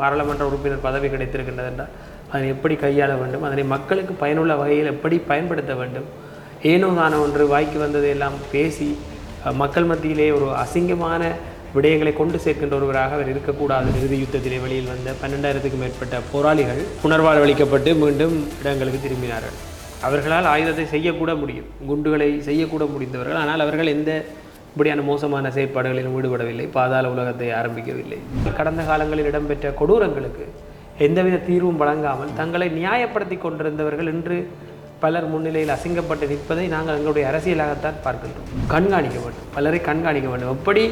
பாராளுமன்ற உறுப்பினர் பதவி கிடைத்திருக்கின்றது என்றால் அதனை எப்படி கையாள வேண்டும் அதனை மக்களுக்கு பயனுள்ள வகையில் எப்படி பயன்படுத்த வேண்டும் ஏனோ தானோ ஒன்று வாய்க்கு வந்ததை எல்லாம் பேசி மக்கள் மத்தியிலே ஒரு அசிங்கமான விடயங்களை கொண்டு சேர்க்கின்ற ஒருவராக அவர் இருக்கக்கூடாது. இறுதி யுத்தத்திலே வெளியில் வந்த பன்னெண்டாயிரத்துக்கும் மேற்பட்ட போராளிகள் புனர்வாழ்வளிக்கப்பட்டு மீண்டும் இடங்களுக்கு திரும்பினார்கள். அவர்களால் ஆயுதத்தை செய்யக்கூட முடியும் குண்டுகளை செய்யக்கூட முடிந்தவர்கள். ஆனால் அவர்கள் எந்த இப்படியான மோசமான செயற்பாடுகளில் ஈடுபடவில்லை. பாதாள உலகத்தை ஆரம்பிக்கவில்லை. கடந்த காலங்களில் இடம்பெற்ற கொடூரங்களுக்கு எந்தவித தீர்வும் வழங்காமல் தங்களை நியாயப்படுத்தி கொண்டிருந்தவர்கள் இன்று பலர் முன்னிலையில் அசிங்கப்பட்டு நிற்பதை நாங்கள் எங்களுடைய அரசியலாகத்தான் பார்க்கின்றோம். கண்காணிக்க வேண்டும். பலரை கண்காணிக்க வேண்டும். எப்படி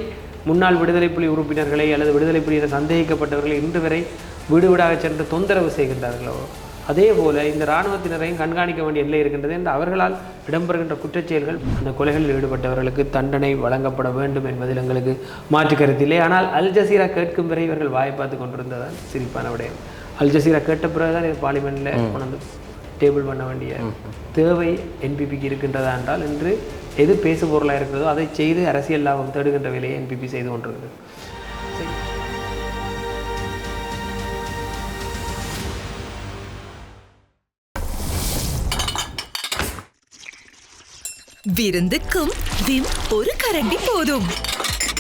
முன்னாள் விடுதலை புலி உறுப்பினர்களை அல்லது விடுதலை புலியில் சந்தேகிக்கப்பட்டவர்களை இன்று வரை வீடு வீடாக சென்று தொந்தரவு செய்கின்றார்களோ? அதே போல இந்த இராணுவத்தினரையும் கண்காணிக்க வேண்டிய எல்லை இருக்கின்றது என்று அவர்களால் இடம்பெறுகின்ற குற்றச்செயல்கள் அந்த கொலைகளில் ஈடுபட்டவர்களுக்கு தண்டனை வழங்கப்பட வேண்டும் என்பதில் எங்களுக்கு மாற்று கருத்தில்லை ஆனால் அல் ஜசீரா கேட்கும் வரை இவர்கள் வாயை பார்த்து கொண்டிருந்ததான் சிரிப்பான விடயம். அல் ஜசீரா கேட்ட பிறகுதான் இது பார்லிமெண்ட்டில் கொண்டு டேபிள் பண்ண வேண்டிய தேவை என்பிபிக்கு இருக்கின்றதா என்றால் இன்று எது பேசு பொருளாக இருக்கிறதோ அதை செய்து அரசியல் லாபம் தேடுகின்ற வேலையை என்பிபி செய்து கொண்டிருக்கிறது. விருந்துக்கும் விம் ஒரு கரண்டி போதும்.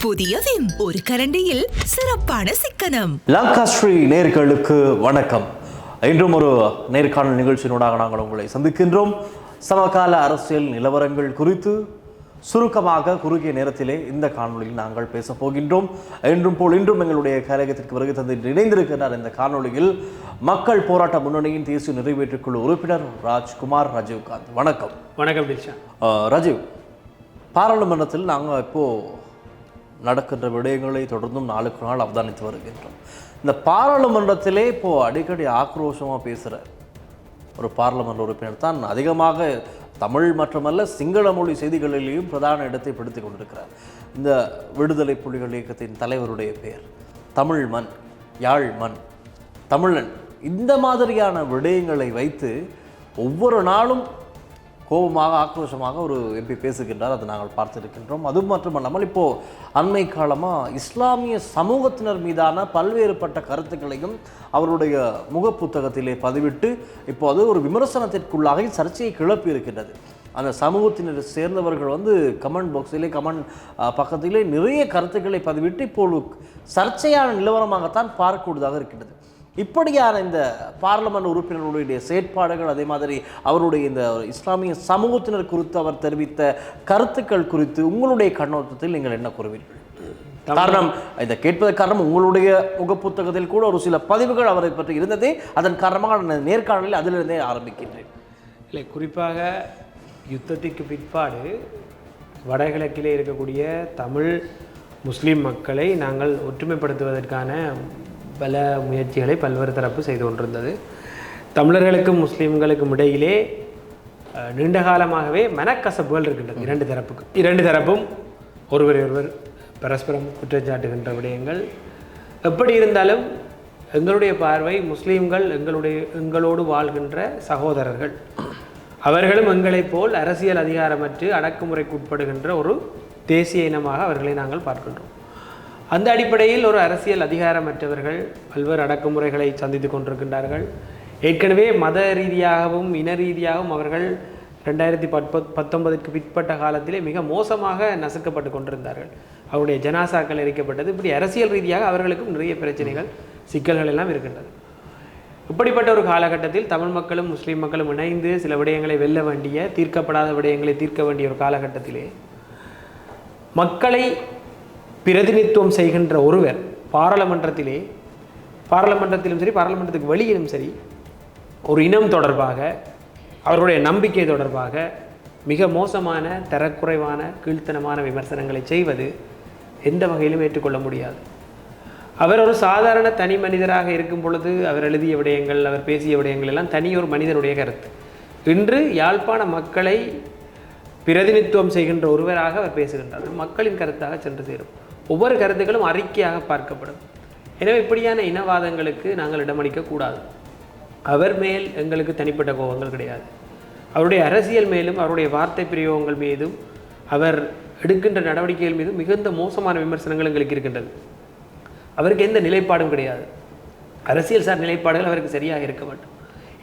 புதிய விம் ஒரு கரண்டியில் சிறப்பான சிக்கனம். லங்காஸ்ரீ நேர்களுக்கு வணக்கம். இன்றும் ஒரு நேர்காணல் நிகழ்ச்சியினூடாக நாங்கள் உங்களை சந்திக்கின்றோம். சமகால அரசியல் நிலவரங்கள் குறித்து சுருக்கமாக குறுகிய நேரத்திலே இந்த காணொளியில் நாங்கள் பேசப் போகின்றோம். என்றும் போல் இன்றும் எங்களுடைய கழகத்திற்கு வருகை தந்து இணைந்திருக்கிறார் இந்த காணொளியில் மக்கள் போராட்ட முன்னணியின் தேசிய நிறைவேற்றுக் குழு உறுப்பினர் ராஜ்குமார் ராஜீவ்காந்த். வணக்கம். வணக்கம் ராஜீவ் பாராளுமன்றத்தில் நாங்கள் இப்போ நடக்கின்ற விடயங்களை தொடர்ந்தும் நாளுக்கு நாள் அவதானித்து வருகின்றோம். இந்த பாராளுமன்றத்திலே இப்போ அடிக்கடி ஆக்ரோஷமாக பேசுகிற ஒரு பாராளுமன்ற உறுப்பினர் தான் அதிகமாக தமிழ் மட்டுமல்ல சிங்கள மொழி செய்திகளிலேயும் பிரதான இடத்தை பிடித்துக் கொண்டிருக்கிறார். இந்த விடுதலை புலிகள் இயக்கத்தின் தலைவருடைய பெயர் தமிழ் மண் யாழ் மண் தமிழன். இந்த மாதிரியான விடயங்களை வைத்து ஒவ்வொரு நாளும் கோபமாக ஆக்ரோஷமாக ஒரு எம்பி பேசுகின்றார். அதை நாங்கள் பார்த்திருக்கின்றோம். அது மட்டுமல்லாமல் இப்போது அண்மை காலமாக இஸ்லாமிய சமூகத்தினர் மீதான பல்வேறுபட்ட கருத்துக்களையும் அவருடைய முகப்புத்தகத்திலே பதிவிட்டு இப்போ அது ஒரு விமர்சனத்திற்குள்ளாக சர்ச்சையை கிளப்பி இருக்கின்றது. அந்த சமூகத்தினரை சேர்ந்தவர்கள் வந்து கமெண்ட் பாக்ஸிலே கமெண்ட் பக்கத்திலே நிறைய கருத்துக்களை பதிவிட்டு இப்போ சர்ச்சையான நிலவரமாகத்தான் பார்க்கக்கூடியதாக இருக்கின்றது. இப்படியான இந்த பார்லமெண்ட் உறுப்பினர்களுடைய செயற்பாடுகள் அதே மாதிரி அவருடைய இந்த இஸ்லாமிய சமூகத்தினர் குறித்து அவர் தெரிவித்த கருத்துக்கள் குறித்து உங்களுடைய கண்ணோட்டத்தில் நீங்கள் என்ன கூறுவீர்கள்? காரணம் இதை கேட்பதற்கு காரணம் உங்களுடைய முகப்புத்தகத்தில் கூட ஒரு சில பதிவுகள் அவரை பற்றி இருந்ததே. அதன் காரணமாக நான் நேர்காணலில் அதிலிருந்தே ஆரம்பிக்கின்றேன். இல்லை குறிப்பாக யுத்தத்திற்கு பிற்பாடு வடகிழக்கிலே இருக்கக்கூடிய தமிழ் முஸ்லீம் மக்களை நாங்கள் ஒற்றுமைப்படுத்துவதற்கான பல முயற்சிகளை பல்வேறு தரப்பு செய்து கொண்டிருந்தது. தமிழர்களுக்கும் முஸ்லீம்களுக்கும் இடையிலே நீண்ட காலமாகவே மனக்கசப்புகள் இருக்கின்றது இரண்டு தரப்புக்கு. இரண்டு தரப்பும் ஒருவரை ஒருவர் பரஸ்பரம் குற்றச்சாட்டுகின்ற விடயங்கள். எப்படி இருந்தாலும் எங்களுடைய பார்வை முஸ்லீம்கள் எங்களுடைய எங்களோடு வாழ்கின்ற சகோதரர்கள். அவர்களும் எங்களைப் போல் அரசியல் அதிகாரமற்று அடக்குமுறைக்கு உட்படுகின்ற ஒரு தேசிய இனமாக அவர்களை நாங்கள் பார்க்கின்றோம். அந்த அடிப்படையில் ஒரு அரசியல் அதிகாரமற்றவர்கள் பல்வேறு அடக்குமுறைகளை சந்தித்து கொண்டிருக்கின்றார்கள். ஏற்கனவே மத ரீதியாகவும் இன ரீதியாகவும் அவர்கள் ரெண்டாயிரத்தி பற்பத் பத்தொன்பதுக்கு பிற்பட்ட காலத்திலே மிக மோசமாக நசுக்கப்பட்டு கொண்டிருந்தார்கள். அவருடைய ஜனாசாக்கள் எரிக்கப்பட்டது. இப்படி அரசியல் ரீதியாக அவர்களுக்கும் நிறைய பிரச்சனைகள் சிக்கல்கள் எல்லாம் இருக்கின்றது இப்படிப்பட்ட ஒரு காலகட்டத்தில் தமிழ் மக்களும் முஸ்லீம் மக்களும் இணைந்து சில விடயங்களை வெல்ல வேண்டிய தீர்க்கப்படாத விடயங்களை தீர்க்க வேண்டிய ஒரு காலகட்டத்திலே மக்களை பிரதிநிதித்துவம் செய்கின்ற ஒருவர் பாராளுமன்றத்திலே பாராளுமன்றத்திலும் சரி பாராளுமன்றத்துக்கு வெளியிலும் சரி ஒரு இனம் தொடர்பாக அவருடைய நம்பிக்கை தொடர்பாக மிக மோசமான தரக்குறைவான கீழ்த்தனமான விமர்சனங்களை செய்வது எந்த வகையிலும் ஏற்றுக்கொள்ள முடியாது. அவர் ஒரு சாதாரண தனி மனிதராக இருக்கும் பொழுது அவர் எழுதிய விடயங்கள் அவர் பேசிய விடயங்கள் எல்லாம் தனி ஒரு மனிதனுடைய கருத்து. இன்று யாழ்ப்பாண மக்களை பிரதிநிதித்துவம் செய்கின்ற ஒருவராக அவர் பேசுகின்றார். மக்களின் கருத்தாக சென்று சேரும். ஒவ்வொரு கருத்துக்களும் அறிக்கையாக பார்க்கப்படும். எனவே இப்படியான இனவாதங்களுக்கு நாங்கள் இடமளிக்க கூடாது. அவர் மேல் எங்களுக்கு தனிப்பட்ட கோபங்கள் கிடையாது. அவருடைய அரசியல் மேலும் அவருடைய வார்த்தை பிரயோகங்கள் மீதும் அவர் எடுக்கின்ற நடவடிக்கைகள் மீதும் மிகுந்த மோசமான விமர்சனங்கள் எங்களுக்கு இருக்கின்றது. அவருக்கு எந்த நிலைப்பாடும் கிடையாது. அரசியல் சார் நிலைப்பாடுகள் அவருக்கு சரியாக இருக்க மாட்டோம்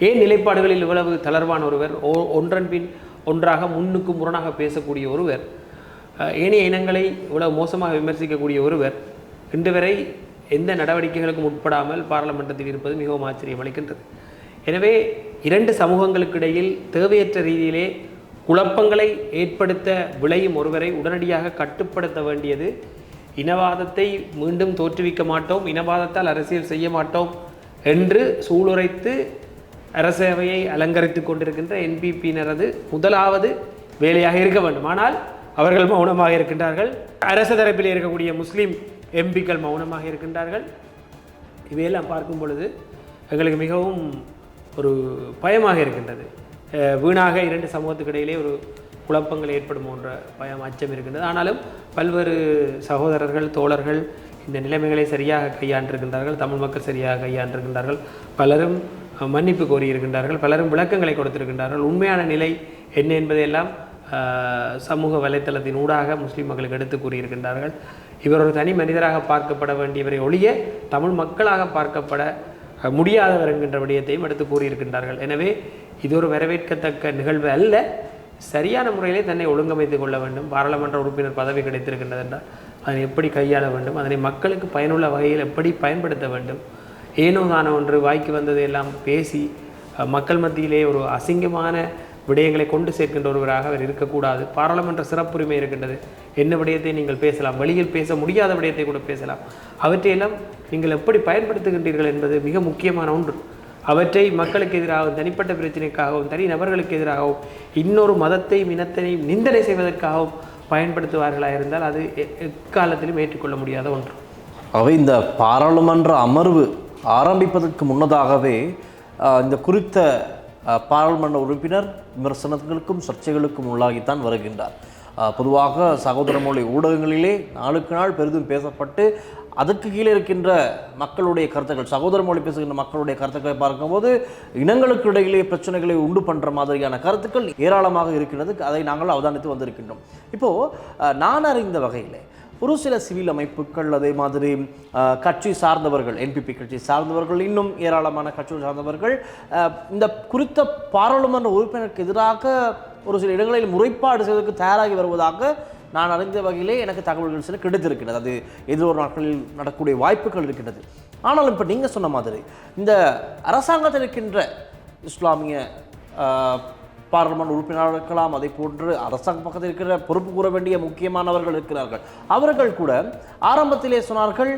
ஏன் நிலைப்பாடுகளில் இவ்வளவு தளர்வான ஒருவர்? ஒன்றன் பின் ஒன்றாக முன்னுக்கு முரணாக பேசக்கூடிய ஒருவர் ஏனைய இனங்களை இவ்வளவு மோசமாக விமர்சிக்கக்கூடிய ஒருவர் இன்று வரை எந்த நடவடிக்கைகளுக்கும் உட்படாமல் பாராளுமன்றத்தில் இருப்பது மிகவும் ஆச்சரியம் அளிக்கின்றது. எனவே இரண்டு சமூகங்களுக்கு இடையில் தேவையற்ற ரீதியிலே குழப்பங்களை ஏற்படுத்த விளையும் ஒருவரை உடனடியாக கட்டுப்படுத்த வேண்டியது. இனவாதத்தை மீண்டும் தோற்றுவிக்க மாட்டோம் இனவாதத்தால் அரசியல் செய்ய மாட்டோம் என்று சூளுரைத்து அரசவையை அலங்கரித்துக் கொண்டிருக்கின்ற என்பிபியினரது முதலாவது வேலையாக இருக்க வேண்டும். ஆனால் அவர்கள் மௌனமாக இருக்கின்றார்கள். அரச தரப்பில் இருக்கக்கூடிய முஸ்லீம் எம்பிக்கள் மௌனமாக இருக்கின்றார்கள். இவையெல்லாம் பார்க்கும் பொழுது எங்களுக்கு மிகவும் ஒரு பயமாக இருக்கின்றது. வீணாக இரண்டு சமூகத்துக்கிடையிலே ஒரு குழப்பங்கள் ஏற்படும் என்ற பயம் அச்சம் இருக்கின்றது. ஆனாலும் பல்வேறு சகோதரர்கள் தோழர்கள் இந்த நிலைமைகளை சரியாக கையாண்டிருக்கின்றார்கள். தமிழ் மக்கள் சரியாக கையாண்டிருக்கின்றார்கள். பலரும் மன்னிப்பு கோரியிருக்கின்றார்கள். பலரும் விளக்கங்களை கொடுத்திருக்கின்றார்கள். உண்மையான நிலை என்ன என்பதையெல்லாம் சமூக வலைத்தளத்தின் ஊடாக முஸ்லீம் மக்களுக்கு எடுத்து கூறியிருக்கின்றார்கள். இவர் ஒரு தனி மனிதராக பார்க்கப்பட வேண்டியவரை ஒழிய தமிழ் மக்களாக பார்க்கப்பட முடியாதவர் என்கின்ற விடயத்தையும் எடுத்து கூறியிருக்கின்றார்கள். எனவே இது ஒரு வரவேற்கத்தக்க நிகழ்வு அல்ல. சரியான முறையிலே தன்னை ஒழுங்கமைத்துக் கொள்ள வேண்டும். பாராளுமன்ற உறுப்பினர் பதவி கிடைத்திருக்கின்றது என்றால் அதனை எப்படி கையாள வேண்டும்? அதனை மக்களுக்கு பயனுள்ள வகையில் எப்படி பயன்படுத்த வேண்டும்? ஏனோ தானோ ஒன்று வாய்க்கு வந்ததை எல்லாம் பேசி மக்கள் மத்தியிலே ஒரு அசிங்கமான விடயங்களை கொண்டு சேர்க்கின்ற ஒருவராக அவர் இருக்கக்கூடாது. பாராளுமன்ற சிறப்புரிமை இருக்கின்றது. என்ன விடயத்தை நீங்கள் பேசலாம்? வழியில் பேச முடியாத விடயத்தை கூட பேசலாம். அவற்றையெல்லாம் நீங்கள் எப்படி பயன்படுத்துகின்றீர்கள் என்பது மிக முக்கியமான ஒன்று. அவற்றை மக்களுக்கு எதிராகவும் தனிப்பட்ட பிரச்சனைக்காகவும் தனி நபர்களுக்கு எதிராகவும் இன்னொரு மதத்தையும் இனத்தையும் நிந்தனை செய்வதற்காகவும் பயன்படுத்துவார்களாக இருந்தால் அது எக்காலத்திலும் ஏற்றுக்கொள்ள முடியாத ஒன்று. அவை இந்த பாராளுமன்ற அமர்வு ஆரம்பிப்பதற்கு முன்னதாகவே இந்த குறித்த பாராளுமன்ற உறுப்பினர் விமர்சனங்களுக்கும் சர்ச்சைகளுக்கும் உள்ளாகித்தான் வருகின்றார். பொதுவாக சகோதர மொழி ஊடகங்களிலே நாளுக்கு நாள் பெரிதும் பேசப்பட்டு அதுக்கு கீழே இருக்கின்ற மக்களுடைய கருத்துக்கள் சகோதர மொழி பேசுகின்ற மக்களுடைய கருத்துக்களை பார்க்கும்போது இனங்களுக்கு இடையிலே பிரச்சனைகளை உண்டு பண்ணுற மாதிரியான கருத்துக்கள் ஏராளமாக இருக்கின்றது அதை நாங்கள் அவதானித்து வந்திருக்கின்றோம். இப்போது நான் அறிந்த வகையில் ஒரு சில சிவில் அமைப்புகள் அதே மாதிரி கட்சி சார்ந்தவர்கள் என்பிபி கட்சி சார்ந்தவர்கள் இன்னும் ஏராளமான கட்சி சார்ந்தவர்கள் இந்த குறித்த பாராளுமன்ற உறுப்பினருக்கு எதிராக ஒரு சில இடங்களில் முறைப்பாடு செய்வதற்கு தயாராகி வருவதாக நான் அறிந்த வகையிலே எனக்கு தகவல்கள் சில கிடைத்திருக்கிறது. அது எதிரொரு நாட்களில் நடக்கக்கூடிய வாய்ப்புகள் இருக்கின்றது. ஆனாலும் இப்போ நீங்கள் சொன்ன மாதிரி இந்த அரசாங்கத்தில் இருக்கின்ற இஸ்லாமிய பாராளுமன்ற உறுப்பினர்கள் இருக்கலாம் அதை போன்று அரசாங்க பக்கத்தில் இருக்கிற பொறுப்பு கூற வேண்டிய முக்கியமானவர்கள் இருக்கிறார்கள். அவர்கள் கூட ஆரம்பத்திலே சொன்னார்கள்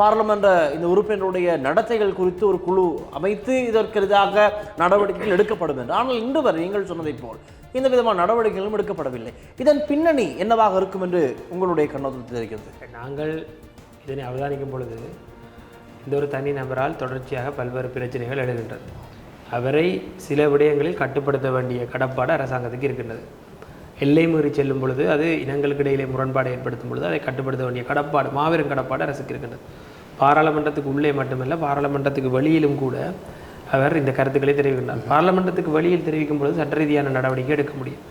பாராளுமன்ற இந்த உறுப்பினருடைய நடத்தைகள் குறித்து ஒரு குழு அமைத்து இதற்கு எதிராக நடவடிக்கைகள் எடுக்கப்படும் என்று. ஆனால் இன்று வரை நீங்கள் சொன்னதைப் போல் இந்த விதமான நடவடிக்கைகளும் எடுக்கப்படவில்லை. இதன் பின்னணி என்னவாக இருக்கும் என்று உங்களுடைய கண்ணோட்டத்தில் தெரிகிறது. நாங்கள் இதனை அவதானிக்கும் பொழுது இந்த ஒரு தனி நபரால் தொடர்ச்சியாக பல்வேறு பிரச்சனைகள் எழுகின்றது. அவரை சில விடயங்களில் கட்டுப்படுத்த வேண்டிய கடப்பாடு அரசாங்கத்துக்கு இருக்கின்றது. எல்லை மீறி செல்லும் பொழுது அது இனங்களுக்கு இடையிலே முரண்பாடு ஏற்படுத்தும் பொழுது அதை கட்டுப்படுத்த வேண்டிய கடப்பாடு மாபெரும் கடப்பாடு அரசுக்கு இருக்கின்றது. பாராளுமன்றத்துக்கு உள்ளே மட்டுமல்ல பாராளுமன்றத்துக்கு வெளியிலும் கூட அவர் இந்த கருத்துக்களை தெரிவிக்கின்றார். பாராளுமன்றத்துக்கு வெளியில் தெரிவிக்கும் பொழுது சட்ட ரீதியான நடவடிக்கை எடுக்க முடியும்.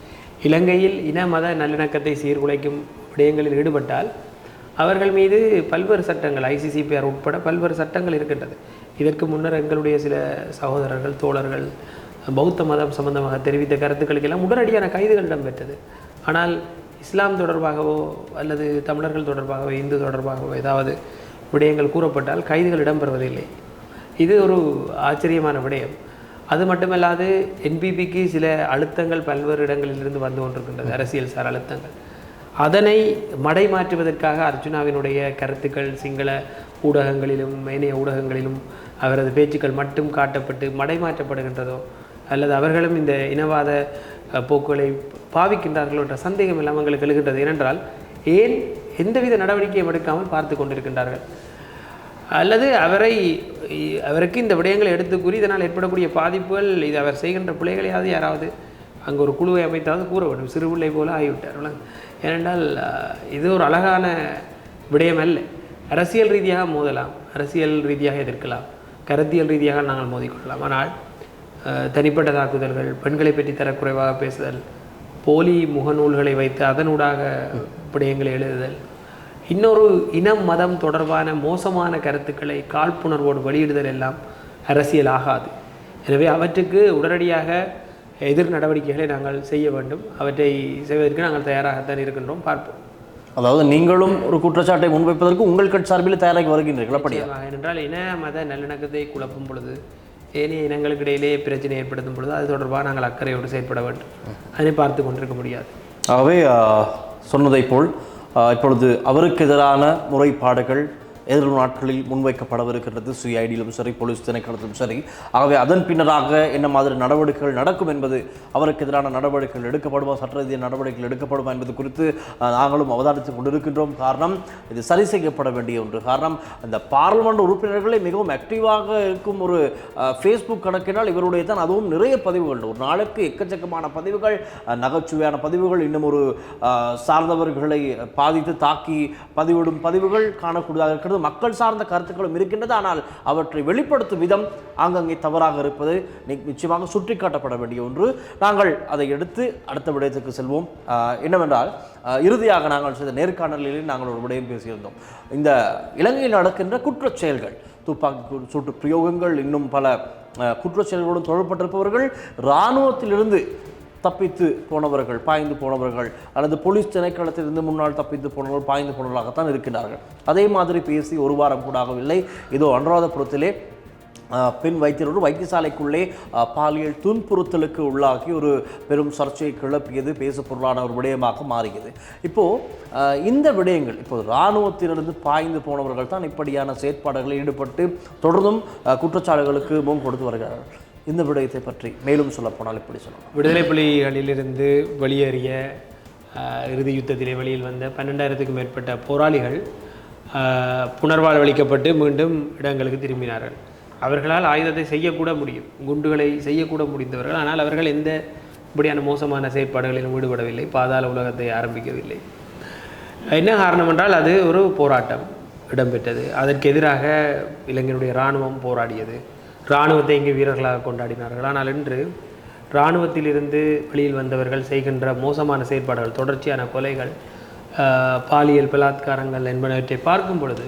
இலங்கையில் இன மத நல்லிணக்கத்தை சீர்குலைக்கும் விடயங்களில் ஈடுபட்டால் அவர்கள் மீது பல்வேறு சட்டங்கள் ஐசிசிபிஆர் உட்பட பல்வேறு சட்டங்கள் இருக்கின்றது. இதற்கு முன்னர் எங்களுடைய சில சகோதரர்கள் தோழர்கள் பௌத்த மதம் சம்பந்தமாக தெரிவித்த கருத்துக்களுக்கெல்லாம் உடனடியான கைதுகள் இடம்பெற்றது. ஆனால் இஸ்லாம் தொடர்பாகவோ அல்லது தமிழர்கள் தொடர்பாகவோ இந்து தொடர்பாகவோ ஏதாவது விடயங்கள் கூறப்பட்டால் கைதுகள் இடம்பெறுவதில்லை. இது ஒரு ஆச்சரியமான விடயம். அது மட்டுமல்லாது என்பிபிக்கு சில அழுத்தங்கள் பல்வேறு இடங்களிலிருந்து வந்து கொண்டிருக்கின்றது அரசியல் சார் அழுத்தங்கள். அதனை மடை மாற்றுவதற்காக அர்ஜுனாவினுடைய கருத்துக்கள் சிங்கள ஊடகங்களிலும் ஏனைய ஊடகங்களிலும் அவரது பேச்சுக்கள் மட்டும் காட்டப்பட்டு மடை மாற்றப்படுகின்றதோ அல்லது அவர்களும் இந்த இனவாத போக்குகளை பாவிக்கின்றார்களோ என்ற சந்தேகம் இல்லாமல் அவங்களுக்கு எழுகின்றது. ஏனென்றால் ஏன் எந்தவித நடவடிக்கையும் எடுக்காமல் பார்த்து கொண்டிருக்கின்றார்கள்? அல்லது அவரை அவருக்கு இந்த விடயங்களை எடுத்து கூறி இதனால் ஏற்படக்கூடிய பாதிப்புகள் இது அவர் செய்கின்ற பிள்ளைகளையாவது யாராவது அங்கே ஒரு குழுவை அமைத்தாவது கூற வேண்டும். சிறு பிள்ளை போல ஆகிவிட்டார். ஏனென்றால் இது ஒரு அழகான விடயம் அல்ல. அரசியல் ரீதியாக மோதலாம் அரசியல் ரீதியாக எதிர்க்கலாம் கருத்தியல் ரீதியாக நாங்கள் மோதிக்கொள்ளலாம். ஆனால் தனிப்பட்ட தாக்குதல்கள் பெண்களை பற்றி தரக்குறைவாக பேசுதல் போலி முகநூல்களை வைத்து அதனூடாக விடயங்களை எழுதுதல் இன்னொரு இனம் மதம் தொடர்பான மோசமான கருத்துக்களை காழ்ப்புணர்வோடு வெளியிடுதல் எல்லாம் அரசியல் ஆகாது. எனவே அவற்றுக்கு உடனடியாக எதிர் நடவடிக்கைகளை நாங்கள் செய்ய வேண்டும். அவற்றை செய்வதற்கு நாங்கள் தயாராகத்தான் இருக்கின்றோம். பார்ப்போம். அதாவது நீங்களும் ஒரு குற்றச்சாட்டை முன்வைப்பதற்கு உங்கள் கட்சி சார்பில் தயாராகி வருகின்றீர்கள் அப்படியா. ஏனென்றால் இன மத நல்லிணக்கத்தை குழப்பும் பொழுது ஏனைய இனங்களுக்கு இடையிலே பிரச்சனை ஏற்படுத்தும் பொழுது அது தொடர்பாக நாங்கள் அக்கறையோடு செயற்பட வேண்டும். அதனை பார்த்து கொண்டிருக்க முடியாது. ஆகவே ஆஹ், சொன்னதைப் போல் இப்பொழுது அவருக்கு எதிரான முறைப்பாடுகள் எதிர்வரும் நாட்களில் முன்வைக்கப்படவிருக்கின்றது. சிஐடியிலும் சரி போலீஸ் திணைக்களத்திலும் சரி. ஆகவே அதன் பின்னராக என்ன மாதிரி நடவடிக்கைகள் நடக்கும் என்பது அவருக்கு எதிரான நடவடிக்கைகள் எடுக்கப்படுமா சட்டரீதிய நடவடிக்கைகள் எடுக்கப்படுமா என்பது குறித்து நாங்களும் அவதானித்துக் கொண்டிருக்கின்றோம். காரணம் இது சரி செய்யப்பட வேண்டிய ஒன்று. காரணம் இந்த பார்லிமெண்ட் உறுப்பினர்களே மிகவும் ஆக்டிவாக இருக்கும் ஒரு ஃபேஸ்புக் கணக்கினால் இவருடைய தான் அதுவும் நிறைய பதிவுகள். ஒரு நாளுக்கு எக்கச்சக்கமான பதிவுகள் நகைச்சுவையான பதிவுகள் இன்னும் ஒரு சார்ந்தவர்களை பாதித்து தாக்கி பதிவிடும் பதிவுகள் காணக்கூடியதாக இருக்கிறது. மக்கள் சார்ந்த கருத்துக்களும் இருக்கின்றது. ஆனால் அவற்றை வெளிப்படுத்தும் விதம் ஆங்கங்கே தவறாக இருப்பது நிச்சயமாக சுட்டிக்காட்டப்பட வேண்டிய ஒன்று. நாங்கள் அதை எடுத்து அடுத்த விடயத்துக்கு செல்வோம். என்னவென்றால் இறுதியாக நாங்கள் செய்த நேர்காணலில் நாங்கள் ஒரு விடயம் பேசியிருந்தோம். இந்த இலங்கையில் நடக்கின்ற குற்றச் செயல்கள் துப்பாக்கி சூட்டு பிரயோகங்கள் இன்னும் பல அஹ், குற்றச் செயல்களோடு தொடர்பட்டிருப்பவர்கள் இராணுவத்திலிருந்து தப்பித்து போனவர்கள் பாய்ந்து போனவர்கள் அல்லது போலீஸ் திணைக்களத்திலிருந்து முன்னால் தப்பித்து போனவர்கள் பாய்ந்து போனவர்களாகத்தான் இருக்கின்றார்கள். அதே மாதிரி பேசி ஒரு வாரம் கூட ஆகவில்லை. இதோ அனுராதபுரத்திலே பெண் வைத்தியரோடு வைத்தியசாலைக்குள்ளே பாலியல் துன்புறுத்தலுக்கு உள்ளாகி ஒரு பெரும் சர்ச்சையை கிளப்பியது. பேசு பொருளான ஒரு விடயமாக மாறியது. இப்போது இந்த விடயங்கள் இப்போது இராணுவத்திலிருந்து பாய்ந்து போனவர்கள் தான் இப்படியான செயற்பாடுகளில் ஈடுபட்டு தொடர்ந்தும் குற்றச்சாட்டுகளுக்கு முன் கொடுத்து வருகிறார்கள். இந்த விடயத்தை பற்றி மேலும் சொல்லப்போனால் இப்படி சொல்லலாம். விடுதலை புலிகளிலிருந்து வெளியேறிய இறுதி யுத்தத்திலே வெளியில் வந்த பன்னெண்டாயிரத்துக்கும் மேற்பட்ட போராளிகள் புனர்வாழ்வளிக்கப்பட்டு மீண்டும் இடங்களுக்கு திரும்பினார்கள். அவர்களால் ஆயுதத்தை செய்யக்கூட முடியும் குண்டுகளை செய்யக்கூட முடிந்தவர்கள். ஆனால் அவர்கள் எந்த இப்படியான மோசமான செயற்பாடுகளிலும் ஈடுபடவில்லை பாதாள உலகத்தை ஆரம்பிக்கவில்லை. என்ன காரணம் என்றால் அது ஒரு போராட்டம் இடம்பெற்றது. அதற்கு எதிராக இளைஞருடைய இராணுவம் போராடியது. இராணுவத்தை இங்கு வீரர்களாக கொண்டாடினார்கள். ஆனால் இன்று இராணுவத்திலிருந்து வெளியில் வந்தவர்கள் செய்கின்ற மோசமான செயற்பாடுகள் தொடர்ச்சியான கொலைகள் பாலியல் பலாத்காரங்கள் என்பனவற்றை பார்க்கும் பொழுது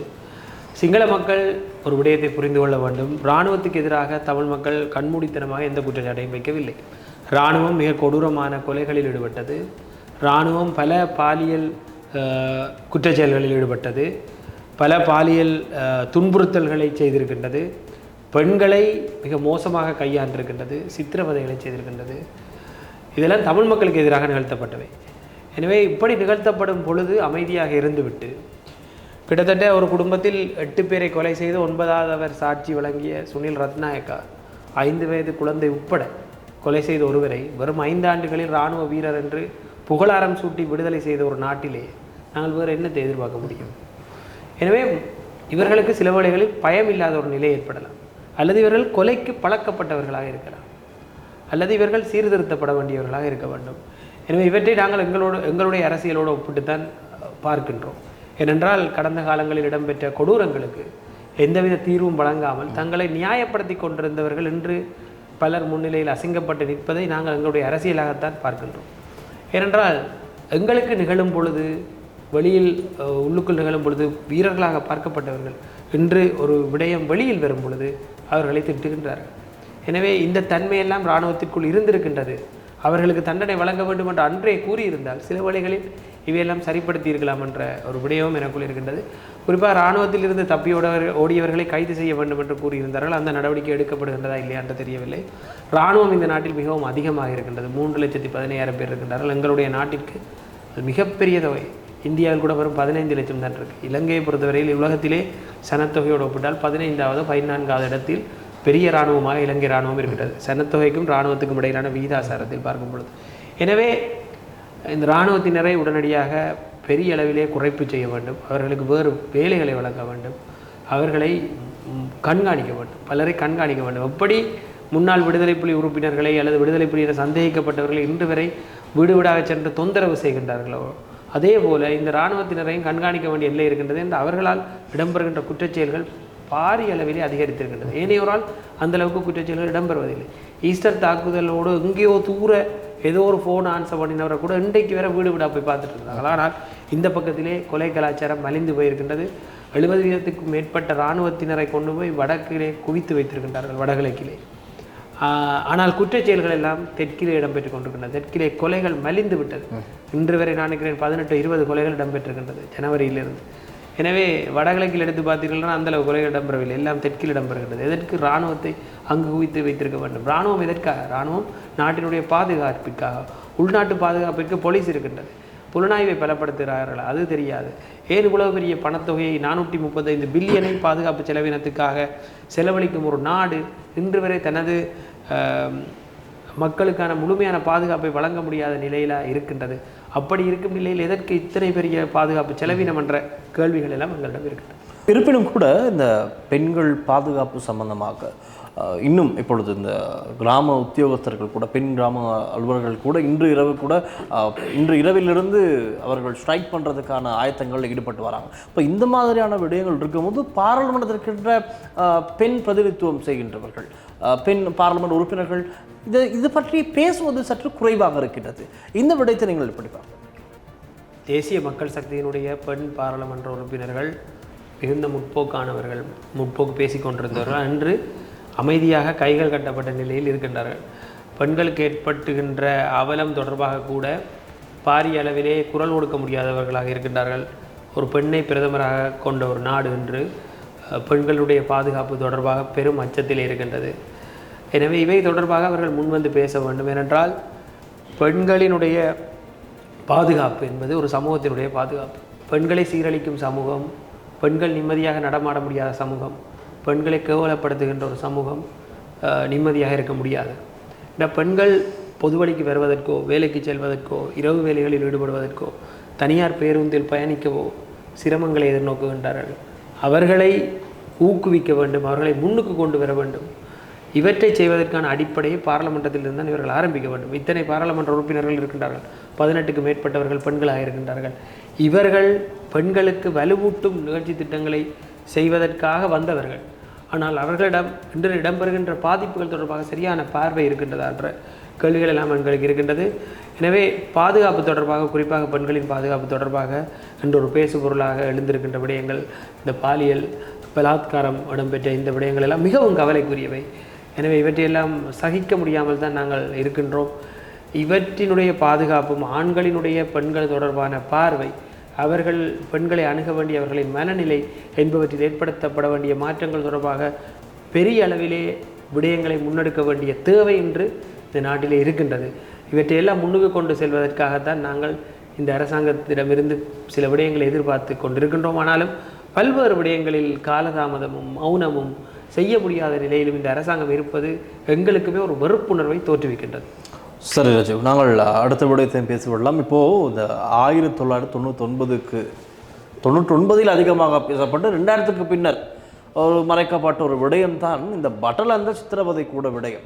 சிங்கள மக்கள் ஒரு விடயத்தை புரிந்து கொள்ள வேண்டும். இராணுவத்துக்கு எதிராக தமிழ் மக்கள் கண்மூடித்தனமாக எந்த குற்றச்சாட்டையும் வைக்கவில்லை. இராணுவம் மிக கொடூரமான கொலைகளில் ஈடுபட்டது. இராணுவம் பல பாலியல் குற்றச்செயல்களில் ஈடுபட்டது. பல பாலியல் துன்புறுத்தல்களை செய்திருக்கின்றது. பெண்களை மிக மோசமாக கையாண்டிருக்கின்றது சித்திரவதைகளை செய்திருக்கின்றது. இதெல்லாம் தமிழ் மக்களுக்கு எதிராக நிகழ்த்தப்பட்டவை. எனவே இப்படி நிகழ்த்தப்படும் பொழுது அமைதியாக இருந்துவிட்டு கிட்டத்தட்ட ஒரு குடும்பத்தில் எட்டு பேரை கொலை செய்து ஒன்பதாவதவர் சாட்சி வழங்கிய சுனில் ரத்நாயக்கா ஐந்து வயது குழந்தை உட்பட கொலை செய்த ஒருவரை வெறும் ஐந்து ஆண்டுகளில் இராணுவ வீரர் என்று புகழாரம் சூட்டி விடுதலை செய்த ஒரு நாட்டிலே நாங்கள் வேறு என்னத்தை எதிர்பார்க்க முடியும்? எனவே இவர்களுக்கு சில வேளைகளில் பயம் இல்லாத ஒரு நிலை ஏற்படலாம். அல்லது இவர்கள் கொலைக்கு பழக்கப்பட்டவர்களாக இருக்கலாம். அல்லது இவர்கள் சீர்திருத்தப்பட வேண்டியவர்களாக இருக்க வேண்டும். எனவே இவற்றை நாங்கள் எங்களோடு எங்களுடைய அரசியலோடு ஒப்பிட்டுத்தான் தான் பார்க்கின்றோம். ஏனென்றால் கடந்த காலங்களில் இடம்பெற்ற கொடூரங்களுக்கு எந்தவித தீர்வும் வழங்காமல் தங்களை நியாயப்படுத்தி கொண்டிருந்தவர்கள் இன்று பலர் முன்னிலையில் அசிங்கப்பட்டு நிற்பதை நாங்கள் எங்களுடைய அரசியலாகத்தான் பார்க்கின்றோம். ஏனென்றால் எங்களுக்கு நிகழும் பொழுது வெளியில் உள்ளுக்குள் நிகழும் பொழுது வீரர்களாக பார்க்கப்பட்டவர்கள் இன்று ஒரு விடயம் வெளியில் வரும் பொழுது அவர்களை திட்டுகின்றார்கள் எனவே இந்த தன்மையெல்லாம் இராணுவத்திற்குள் இருந்திருக்கின்றது. அவர்களுக்கு தண்டனை வழங்க வேண்டும் என்று அன்றே கூறியிருந்தால் சில வழிகளில் இவையெல்லாம் சரிப்படுத்தியிருக்கலாம் என்ற ஒரு விடயமும் எனக்குள் இருக்கின்றது. குறிப்பாக இராணுவத்தில் இருந்து தப்பியோடவர் ஓடியவர்களை கைது செய்ய வேண்டும் என்று கூறியிருந்தார்கள். அந்த நடவடிக்கை எடுக்கப்படுகின்றதா இல்லையா என்று தெரியவில்லை. இராணுவம் இந்த நாட்டில் மிகவும் அதிகமாக இருக்கின்றது. மூன்று லட்சத்தி பதினையாயிரம் பேர் இருக்கின்றார்கள். எங்களுடைய நாட்டிற்கு அது மிகப்பெரிய தொகை. இந்தியாவில் கூட வரும் பதினைந்து லட்சம் தான் இருக்குது இலங்கையை பொறுத்தவரையில் உலகத்திலே சனத்தொகையோடு ஒப்பிட்டால் பதினைந்தாவது பதினான்காவது இடத்தில் பெரிய இராணுவமாக இலங்கை இராணுவம் இருக்கிறது சனத்தொகைக்கும் இராணுவத்துக்கும் இடையிலான விகிதாசாரத்தில் பார்க்கும் பொழுது. எனவே இந்த இராணுவத்தினரை உடனடியாக பெரிய அளவிலே குறைப்பு செய்ய வேண்டும். அவர்களுக்கு வேறு வேலைகளை வழங்க வேண்டும். அவர்களை கண்காணிக்க வேண்டும். பலரை கண்காணிக்க வேண்டும். எப்படி முன்னாள் விடுதலை புலி உறுப்பினர்களை அல்லது விடுதலை புலியினர் சந்தேகிக்கப்பட்டவர்களை இன்று வரை வீடு வீடாக சென்று தொந்தரவு செய்கின்றார்களோ அதே போல இந்த இராணுவத்தினரையும் கண்காணிக்க வேண்டிய எல்லை இருக்கின்றது என்று அவர்களால் இடம்பெறுகின்ற குற்றச்செயல்கள் பாரிய அளவிலே அதிகரித்திருக்கின்றது. ஏனையோரால் அந்த அளவுக்கு குற்றச்செயல்கள் இடம்பெறுவதில்லை. ஈஸ்டர் தாக்குதலோடு எங்கேயோ தூர ஏதோ ஒரு ஃபோன் ஆன்சர் பண்ணினவரை கூட இன்றைக்கு வேற வீடு வீடாக போய் பார்த்துட்டு இருந்தாங்க ஆனால் இந்த பக்கத்திலே கொலை கலாச்சாரம் மலிந்து போயிருக்கின்றது. எழுபது வீதத்துக்கும் மேற்பட்ட இராணுவத்தினரை கொண்டு போய் வடக்கிலே குவித்து வைத்திருக்கின்றார்கள் வடகிழக்கிலே. ஆனால் குற்றச் செயல்கள் எல்லாம் தெற்கிலே இடம்பெற்றுக் கொண்டிருக்கின்றன. தெற்கிலே கொலைகள் மலிந்து விட்டது. இன்று வரை நான் நினைக்கிறேன் பதினெட்டு இருபது கொலைகள் இடம்பெற்றிருக்கின்றது ஜனவரியிலிருந்து. எனவே வடகிழக்கில் எடுத்து பார்த்தீர்கள்னா அந்த அளவு கொலைகள் இடம்பெறவில்லை. எல்லாம் தெற்கில் இடம்பெறுகின்றது எதற்கு? இராணுவத்தை அங்கு குவித்து வைத்திருக்க வேண்டும். இராணுவம் எதற்காக? இராணுவம் நாட்டினுடைய பாதுகாப்பிற்காக. உள்நாட்டு பாதுகாப்பிற்கு போலீஸ் இருக்கின்றது. புலனாய்வை பலப்படுத்துகிறார்கள். அது தெரியாது. ஏன் இவ்வளவு பெரிய பணத்தொகையை நானூற்றி முப்பத்தைந்து பில்லியனை பாதுகாப்பு செலவினத்துக்காக செலவழிக்கும் ஒரு நாடு இன்று வரை தனது மக்களுக்கான முழுமையான பாதுகாப்பை வழங்க முடியாத நிலையில இருக்கின்றது. அப்படி இருக்கும் நிலையில் எதற்கு இத்தனை பெரிய பாதுகாப்பு செலவினம் என்ற கேள்விகள் எல்லாம் எங்களிடம் இருக்கின்றன. இருப்பினும் கூட இந்த பெண்கள் பாதுகாப்பு சம்பந்தமாக இன்னும் இப்பொழுது இந்த கிராம உத்தியோகஸ்தர்கள் கூட பெண் கிராம அலுவலர்கள் கூட இன்று இரவு கூட இன்று இரவிலிருந்து அவர்கள் ஸ்ட்ரைக் பண்ணுறதுக்கான ஆயத்தங்களில் ஈடுபட்டு வராங்க. இப்போ இந்த மாதிரியான விடயங்கள் இருக்கும்போது பாராளுமன்றத்திற்கின்ற பெண் பிரதிநிதித்துவம் செய்கின்றவர்கள் பெண் பாராளுமன்ற உறுப்பினர்கள் இது இது பற்றி பேசுவது சற்று குறைவாக இருக்கின்றது. இந்த விடயத்தை நீங்கள் எப்படி பார்க்க தேசிய மக்கள் சக்தியினுடைய பெண் பாராளுமன்ற உறுப்பினர்கள் மிகுந்த முற்போக்கானவர்கள் முற்போக்கு பேசிக்கொண்டிருந்தவர்கள். அன்று அமைதியாக கைகள் கட்டப்பட்ட நிலையில் இருக்கின்றார்கள். பெண்களுக்கு ஏற்பட்டுகின்ற அவலம் தொடர்பாக கூட பாரிய அளவிலே குரல் கொடுக்க முடியாதவர்களாக இருக்கின்றார்கள். ஒரு பெண்ணை பிரதமராக கொண்ட ஒரு நாடு என்று பெண்களுடைய பாதுகாப்பு தொடர்பாக பெரும் அச்சத்தில் இருக்கின்றது. எனவே இவை தொடர்பாக அவர்கள் முன்வந்து பேச வேண்டும். ஏனென்றால் பெண்களினுடைய பாதுகாப்பு என்பது ஒரு சமூகத்தினுடைய பாதுகாப்பு. பெண்களை சீரழிக்கும் சமூகம் பெண்கள் நிம்மதியாக நடமாட முடியாத சமூகம் பெண்களை கேவலப்படுத்துகின்ற ஒரு சமூகம் நிம்மதியாக இருக்க முடியாது. இந்த பெண்கள் பொது வழிக்கு வருவதற்கோ வேலைக்கு செல்வதற்கோ இரவு வேலைகளில் ஈடுபடுவதற்கோ தனியார் பேருந்தில் பயணிக்கவோ சிரமங்களை எதிர்நோக்குகின்றார்கள். அவர்களை ஊக்குவிக்க வேண்டும் அவர்களை முன்னுக்கு கொண்டு வர வேண்டும். இவற்றை செய்வதற்கான அடிப்படையை பாராளுமன்றத்தில் இருந்தால் இவர்கள் ஆரம்பிக்க வேண்டும். இத்தனை பாராளுமன்ற உறுப்பினர்கள் இருக்கின்றார்கள். பதினெட்டுக்கு மேற்பட்டவர்கள் பெண்களாக இருக்கின்றார்கள். இவர்கள் பெண்களுக்கு வலுவூட்டும் நிகழ்ச்சி திட்டங்களை செய்வதற்காக வந்தவர்கள். ஆனால் அவர்களிடம் இன்று இடம்பெறுகின்ற பாதிப்புகள் தொடர்பாக சரியான பார்வை இருக்கின்றதா என்ற கேள்விகள் எல்லாம் பெண்களுக்கு இருக்கின்றது. எனவே பாதுகாப்பு தொடர்பாக குறிப்பாக பெண்களின் பாதுகாப்பு தொடர்பாக இன்று ஒரு பேசு பொருளாக எழுந்திருக்கின்ற விடயங்கள் இந்த பாலியல் பலாத்காரம் இடம்பெற்ற இந்த விடயங்கள் எல்லாம் மிகவும் கவலைக்குரியவை. எனவே இவற்றையெல்லாம் சகிக்க முடியாமல் தான் நாங்கள் இருக்கின்றோம். இவற்றினுடைய பாதுகாப்பும் ஆண்களினுடைய பெண்கள் தொடர்பான பார்வை அவர்கள் பெண்களை அணுக வேண்டிய அவர்களின் மனநிலை என்பவற்றில் ஏற்படுத்தப்பட வேண்டிய மாற்றங்கள் தொடர்பாக பெரிய அளவிலே விடயங்களை முன்னெடுக்க வேண்டிய தேவை இன்று இந்த நாட்டிலே இருக்கின்றது. இவற்றையெல்லாம் முன்னுக்கு கொண்டு செல்வதற்காகத்தான் நாங்கள் இந்த அரசாங்கத்திடமிருந்து சில விடயங்களை எதிர்பார்த்து கொண்டிருக்கின்றோம். ஆனாலும் பல்வேறு விடயங்களில் காலதாமதமும் மௌனமும் செய்ய முடியாத நிலையிலும் இந்த அரசாங்கம் இருப்பது எங்களுக்குமே ஒரு வெறுப்புணர்வை தோற்றுவிக்கின்றது. சரி ரஜீவ் நாங்கள் அடுத்த விடயத்தையும் பேசிவிடலாம். இப்போது இந்த ஆயிரத்தி தொள்ளாயிரத்தி தொண்ணூத்தொன்பதுக்கு தொண்ணூற்றி ஒன்பதில் அதிகமாக பேசப்பட்டு ரெண்டாயிரத்துக்கு பின்னர் ஒரு மறைக்கப்பட்ட ஒரு விடயம்தான் இந்த பட்டலந்த சித்திரவதை கூட விடயம்.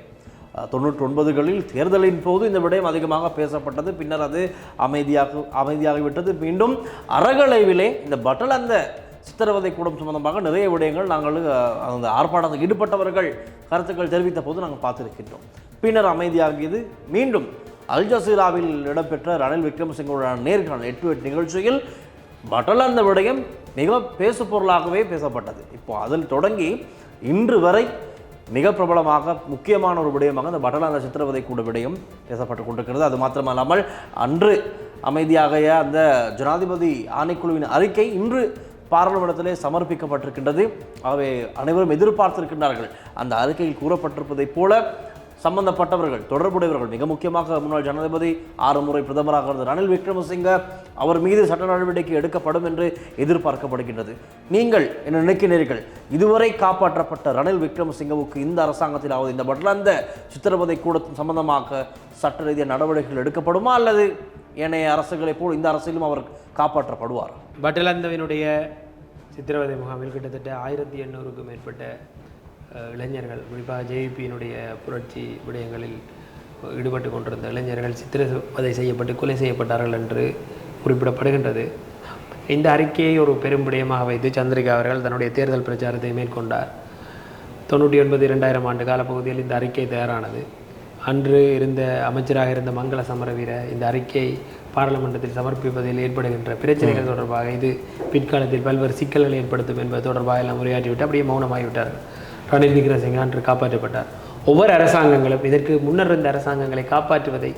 தொண்ணூற்றொன்பதுகளில் தேர்தலின் போது இந்த விடயம் அதிகமாக பேசப்பட்டது. பின்னர் அது அமைதியாக அமைதியாகிவிட்டது. மீண்டும் அறகலைவிலே இந்த பட்டலந்த சித்திரவதை கூடம் சம்பந்தமாக நிறைய விடயங்கள் நாங்கள் அந்த ஆர்ப்பாட்டத்தில் ஈடுபட்டவர்கள் கருத்துக்கள் தெரிவித்த போது நாங்கள் பார்த்துருக்கின்றோம். பின்னர் அமைதியாகியது. மீண்டும் அல் ஜசீராவில் இடம்பெற்ற ரணில் விக்ரமசிங்கோட நேர்காணல் எட்டு எட்டு நிகழ்ச்சியில் பட்டலந்த விடயம் மிக பேசு பொருளாகவே பேசப்பட்டது. இப்போ அதில் தொடங்கி இன்று வரை மிக பிரபலமாக முக்கியமான ஒரு விடயமாக இந்த பட்டலாந்த சித்திரவதை கூட விடயம் பேசப்பட்டு கொண்டிருக்கிறது. அது மாத்திரமல்லாமல் அன்று அமைதியாக அந்த ஜனாதிபதி ஆணைக்குழுவின் அறிக்கை இன்று பாராளுமன்றத்திலே சமர்ப்பிக்கப்பட்டிருக்கின்றது. ஆகவே அனைவரும் எதிர்பார்த்திருக்கின்றார்கள். அந்த அறிக்கையில் கூறப்பட்டிருப்பதைப் போல சம்பந்தப்பட்டவர்கள் தொடர்புடையவர்கள் மிக முக்கியமாக முன்னாள் ஜனாதிபதி ஆறு முறை பிரதமராக இருந்த ரணில் விக்ரமசிங்க அவர் மீது சட்ட நடவடிக்கை எடுக்கப்படும் என்று எதிர்பார்க்கப்படுகின்றது. நீங்கள் என்ன நினைக்கிறீர்கள்? இதுவரை காப்பாற்றப்பட்ட ரணில் விக்ரமசிங்கவுக்கு இந்த அரசாங்கத்திலாவது இந்த பட்லாந்த சித்திரவதை கூட சம்பந்தமாக சட்ட ரீதியாக நடவடிக்கைகள் எடுக்கப்படுமா அல்லது ஏனைய அரசுகளைப் போல் இந்த அரசிலும் அவர் காப்பாற்றப்படுவார்? பட்டலந்தவினுடைய சித்திரவதை முகாமில் கிட்டத்தட்ட ஆயிரத்தி எண்ணூறுக்கும் மேற்பட்ட இளைஞர்கள் குறிப்பாக ஜேவிபியினுடைய புரட்சி விடயங்களில் ஈடுபட்டு கொண்டிருந்த இளைஞர்கள் சித்திரவதை செய்யப்பட்டு கொலை செய்யப்பட்டார்கள் என்று குறிப்பிடப்படுகின்றது. இந்த அறிக்கையை ஒரு பெரும் விடயமாக வைத்து சந்திரிகா அவர்கள் தன்னுடைய தேர்தல் பிரச்சாரத்தை மேற்கொண்டார். தொண்ணூற்றி ஒன்பது இரண்டாயிரம் ஆண்டு காலப்பகுதியில் இந்த அறிக்கை தயாரானது. அன்று இருந்த அமைச்சராக இருந்த மங்கள சமரவீர இந்த அறிக்கை பாராளுமன்றத்தில் சமர்ப்பிப்பதில் ஏற்படுகின்ற பிரச்சனைகள் தொடர்பாக இது பிற்காலத்தில் பல்வேறு சிக்கல்களை ஏற்படுத்தும் என்பது தொடர்பாக எல்லாம் உரையாற்றிவிட்டு அப்படியே மௌனமாகிவிட்டார்கள். ரணில் விக்ரமசிங்க அன்று காப்பாற்றப்பட்டார். ஒவ்வொரு அரசாங்கங்களும் இதற்கு முன்னர் இருந்த அரசாங்கங்களை காப்பாற்றுவதை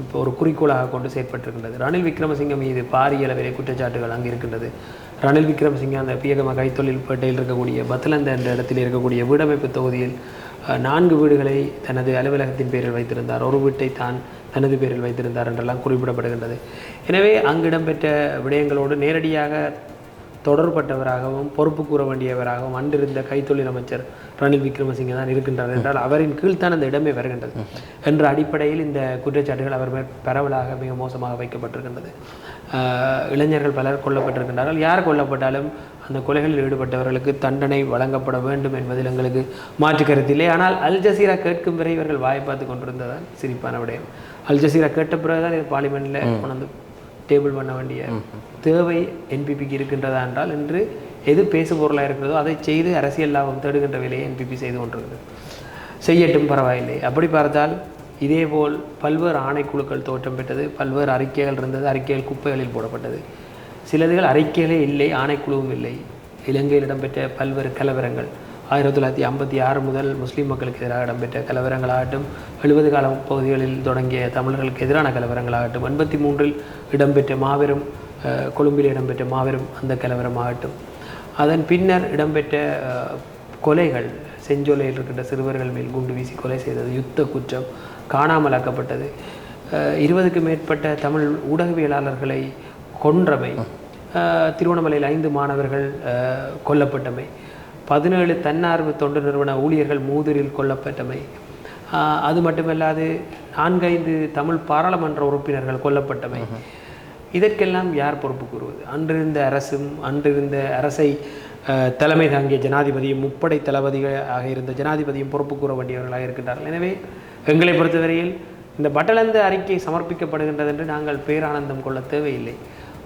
இப்போ ஒரு குறிக்கோளாக கொண்டு செயற்பட்டிருக்கின்றது. ரணில் விக்ரமசிங்க மீது பாரிய அளவிலே குற்றச்சாட்டுகள் அங்கு இருக்கின்றது. ரணில் விக்ரமசிங்க அந்த பியகம கைத்தொழில் பட்டையில் இருக்கக்கூடிய பத்லந்த என்ற இடத்தில் இருக்கக்கூடிய வீடமைப்பு தொகுதியில் நான்கு வீடுகளை தனது அலுவலகத்தின் பேரில் வைத்திருந்தார். ஒரு வீட்டை தான் தனது பேரில் வைத்திருந்தார் என்றெல்லாம் குறிப்பிடப்படுகின்றது. எனவே அங்கு இடம்பெற்ற விடயங்களோடு நேரடியாக தொடர்பட்டவராகவும் பொறுப்பு கூற வேண்டியவராகவும் அன்றிருந்த கைத்தொழில் அமைச்சர் ரணில் விக்ரமசிங்கே தான் இருக்கின்றார் என்றால் அவரின் கீழ்த்தான் அந்த இடமே வருகின்றது என்ற அடிப்படையில் இந்த குற்றச்சாட்டுகள் அவர் மேல் பரவலாக மிக மோசமாக வைக்கப்பட்டிருக்கின்றது. இளைஞர்கள் பலர் கொல்லப்பட்டிருக்கின்றார்கள். யார் கொல்லப்பட்டாலும் அந்த கொலைகளில் ஈடுபட்டவர்களுக்கு தண்டனை வழங்கப்பட வேண்டும் என்பதில் எங்களுக்கு மாற்று கருத்தில்லை ஆனால் அல் ஜசீரா கேட்கும் வரை இவர்கள் வாய் பார்த்து கொண்டிருந்ததான் சிரிப்பான விடயம். அல் ஜசீரா கேட்ட பிறகுதான் இது பார்லிமெண்ட்டில் கொண்டு டேபிள் பண்ண வேண்டிய தேவை என்பிபிக்கு இருக்கின்றதா என்றால் இன்று எது பேசு பொருளாக இருக்கிறதோ அதை செய்து அரசியல் லாபம் தேடுகின்ற வேலையை என்பிபி செய்து கொண்டிருக்கிறது. செய்யட்டும் பரவாயில்லை. அப்படி பார்த்தால் இதேபோல் பல்வேறு ஆணைக்குழுக்கள் தோற்றம் பெற்றது பல்வேறு அறிக்கைகள் இருந்தது அறிக்கைகள் குப்பைகளில் போடப்பட்டது. சிலதுகள் அறிக்கைகளே இல்லை ஆணைக்குழுவும் இல்லை. இலங்கையில் இடம்பெற்ற பல்வேறு கலவரங்கள். ஆயிரத்தி தொள்ளாயிரத்தி ஐம்பத்தி ஆறு முதல் முஸ்லீம் மக்களுக்கு எதிராக இடம்பெற்ற கலவரங்களாகட்டும் எழுபது கால பகுதிகளில் தொடங்கிய தமிழர்களுக்கு எதிரான கலவரங்களாகட்டும் எண்பத்தி மூன்றில் இடம்பெற்ற மாபெரும் கொழும்பில் இடம்பெற்ற மாபெரும் அந்த கலவரமாகட்டும். அதன் பின்னர் இடம்பெற்ற கொலைகள் செஞ்சோலையில் இருக்கின்ற சிறுவர்கள் மேல் குண்டு வீசி கொலை செய்தது யுத்த குற்றம் காணாமலாக்கப்பட்டது. இருபதுக்கு மேற்பட்ட தமிழ் ஊடகவியலாளர்களை கொன்றமை திருவண்ணாமலையில் ஐந்து மாணவர்கள் கொல்லப்பட்டமை. பதினேழு தன்னார்வ தொண்டு நிறுவன ஊழியர்கள் மூதூரில் கொல்லப்பட்டமை. அது மட்டுமல்லாது நான்கைந்து தமிழ் பாராளுமன்ற உறுப்பினர்கள் கொல்லப்பட்டமை. இதற்கெல்லாம் யார் பொறுப்பு கூறுவது? அன்றிருந்த அரசும் அன்றிருந்த அரசை தலைமை தாங்கிய ஜனாதிபதியும் முப்படை தளபதிகளாக இருந்த ஜனாதிபதியும் பொறுப்பு கூற வேண்டியவர்களாக இருக்கின்றார்கள். எனவே எங்களை பொறுத்தவரையில் இந்த பட்டலந்த அறிக்கை சமர்ப்பிக்கப்படுகின்றது என்று நாங்கள் பேரானந்தம் கொள்ள தேவையில்லை.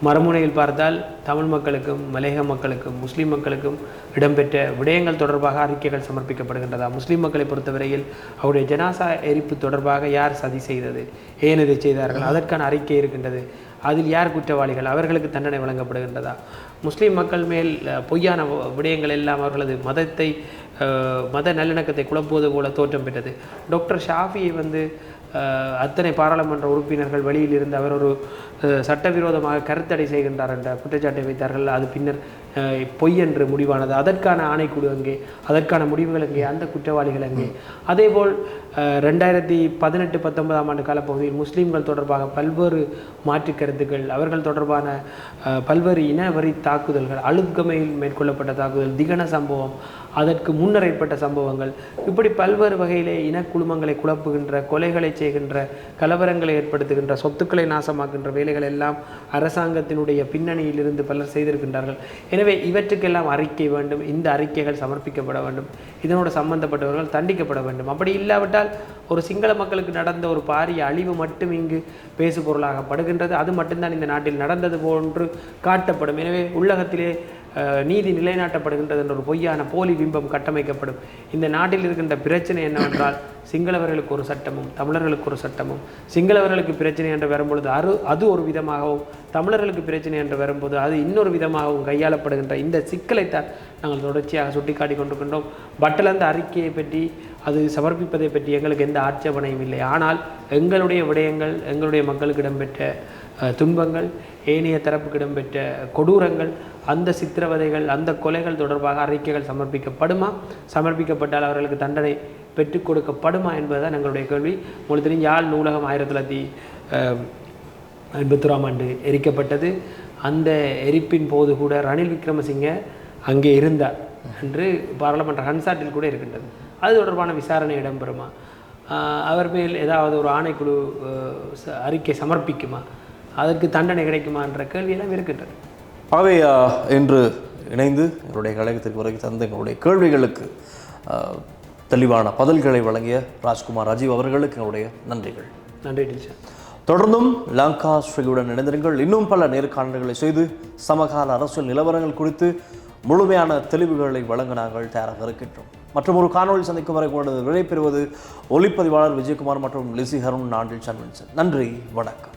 மறுமுனையில் பார்த்தால் தமிழ் மக்களுக்கும் மலையக மக்களுக்கும் முஸ்லீம் மக்களுக்கும் இடம்பெற்ற விடயங்கள் தொடர்பாக அறிக்கைகள் சமர்ப்பிக்கப்படுகின்றதா முஸ்லீம் மக்களை பொறுத்தவரையில் அவருடைய ஜனாசா எரிப்பு தொடர்பாக யார் சதி செய்தது? ஏன் இதை செய்தார்கள்? அதற்கான அறிக்கை இருக்கின்றது. அதில் யார் குற்றவாளிகள்? அவர்களுக்கு தண்டனை வழங்கப்படுகின்றதா? முஸ்லீம் மக்கள் மேல் பொய்யான விடயங்கள் எல்லாம் அவர்களது மதத்தை மத நல்லிணக்கத்தை குழப்புவது போல தோற்றம் பெற்றது. டாக்டர் ஷாஃபியை வந்து அத்தனை பாராளுமன்ற உறுப்பினர்கள் வெளியில் இருந்து அவர் ஒரு சட்டவிரோதமாக கருத்தடை செய்கின்றார் என்ற குற்றச்சாட்டை வைத்தார்கள். அது பின்னர் பொய் என்று முடிவானது. அதற்கான ஆணைக்குழு அங்கே அதற்கான முடிவுகள் அங்கே அந்த குற்றவாளிகள் அங்கே. அதேபோல் ரெண்டாயிரத்தி பதினெட்டு பத்தொன்பதாம் ஆண்டு காலப்பகுதியில் முஸ்லீம்கள் தொடர்பாக பல்வேறு மாற்று கருத்துக்கள் அவர்கள் தொடர்பான பல்வேறு இனவரி தாக்குதல்கள் அழுக்கமையில் மேற்கொள்ளப்பட்ட தாக்குதல் திகன சம்பவம் அதற்கு முன்னர் ஏற்பட்ட சம்பவங்கள் இப்படி பல்வேறு வகையிலே இனக்குழுமங்களை குழப்புகின்ற கொலைகளை செய்கின்ற கலவரங்களை ஏற்படுத்துகின்ற சொத்துக்களை நாசமாக்கின்ற வேலைகள் எல்லாம் அரசாங்கத்தினுடைய பின்னணியிலிருந்து பலர் செய்திருக்கின்றார்கள். எனவே இவற்றுக்கெல்லாம் அறிக்கை வேண்டும் இந்த அறிக்கைகள் சமர்ப்பிக்கப்பட வேண்டும் இதனோடு சம்பந்தப்பட்டவர்கள் தண்டிக்கப்பட வேண்டும். அப்படி இல்லாவிட்டால் ஒரு சிங்கள மக்களுக்கு நடந்த ஒரு பாரிய அழிவு மட்டும் இங்கு பேசு பொருளாகப்படுகின்றது அது மட்டும்தான் இந்த நாட்டில் நடந்தது போன்று காட்டப்படும். எனவே உள்ளகத்திலே நீதி நிலைநாட்டப்படுகின்றது என்ற ஒரு பொய்யான போலி பிம்பம் கட்டமைக்கப்படும். இந்த நாட்டில் இருக்கின்ற பிரச்சனை என்னவென்றால் சிங்களவர்களுக்கு ஒரு சட்டமும் தமிழர்களுக்கு ஒரு சட்டமும். சிங்களவர்களுக்கு பிரச்சனை என்று வரும்பொழுது அரு அது ஒரு விதமாகவும் தமிழர்களுக்கு பிரச்சனை என்று வரும்போது அது இன்னொரு விதமாகவும் கையாளப்படுகின்ற இந்த சிக்கலைத்தான் நாங்கள் தொடர்ச்சியாக சுட்டிக்காட்டி கொண்டிருக்கின்றோம். பட்டலந்த அறிக்கையை பற்றி அது சமர்ப்பிப்பதை பற்றி எங்களுக்கு எந்த ஆட்சேபனையும் இல்லை. ஆனால் எங்களுடைய விடயங்கள் எங்களுடைய மக்களுக்கு இடம்பெற்ற துன்பங்கள் ஏனைய தரப்புக்கு இடம்பெற்ற கொடூரங்கள் அந்த சித்திரவதைகள் அந்த கொலைகள் தொடர்பாக அறிக்கைகள் சமர்ப்பிக்கப்படுமா? சமர்ப்பிக்கப்பட்டால் அவர்களுக்கு தண்டனை பெற்றுக் கொடுக்கப்படுமா என்பதுதான் எங்களுடைய கேள்வி. உங்களுக்கு தெரியும் யாழ் நூலகம் ஆயிரத்தி தொள்ளாயிரத்தி எண்பத்தோராம் ஆண்டு எரிக்கப்பட்டது. அந்த எரிப்பின் போது கூட ரணில் விக்ரமசிங்க அங்கே இருந்தார் என்று பாராளுமன்ற ஹன்சாட்டில் கூட இருக்கின்றது. அது தொடர்பான விசாரணை இடம்பெறுமா? அவர் மேல் ஏதாவது ஒரு ஆணைக்குழு ச- அறிக்கை சமர்ப்பிக்குமா? அதற்கு தண்டனை கிடைக்குமா என்ற கேள்வியெல்லாம் இருக்கின்றது. ஆகவே இன்று இணைந்து எங்களுடைய கழகத்திற்கு வரை தந்த எங்களுடைய கேள்விகளுக்கு தெளிவான பதில்களை வழங்கிய ராஜ்குமார் ராஜீவ் அவர்களுக்கு எங்களுடைய நன்றிகள். நன்றி டில்ஷா தொடர்ந்தும் லங்கா ஸ்ரீயுடன் இணைந்திருங்கள். இன்னும் பல நேர்காணல்களை செய்து சமகால அரசியல் நிலவரங்கள் குறித்து முழுமையான தெளிவுகளை வழங்க நாங்கள் தயாராக இருக்கின்றோம். மற்றும் ஒரு காணொளி சந்திக்கும் வரை கூட விடைபெறுவது ஒளிப்பதிவாளர் விஜயகுமார் மற்றும் லிசி ஹருண் நாண்டில் சன்வன்சன் நன்றி வணக்கம்.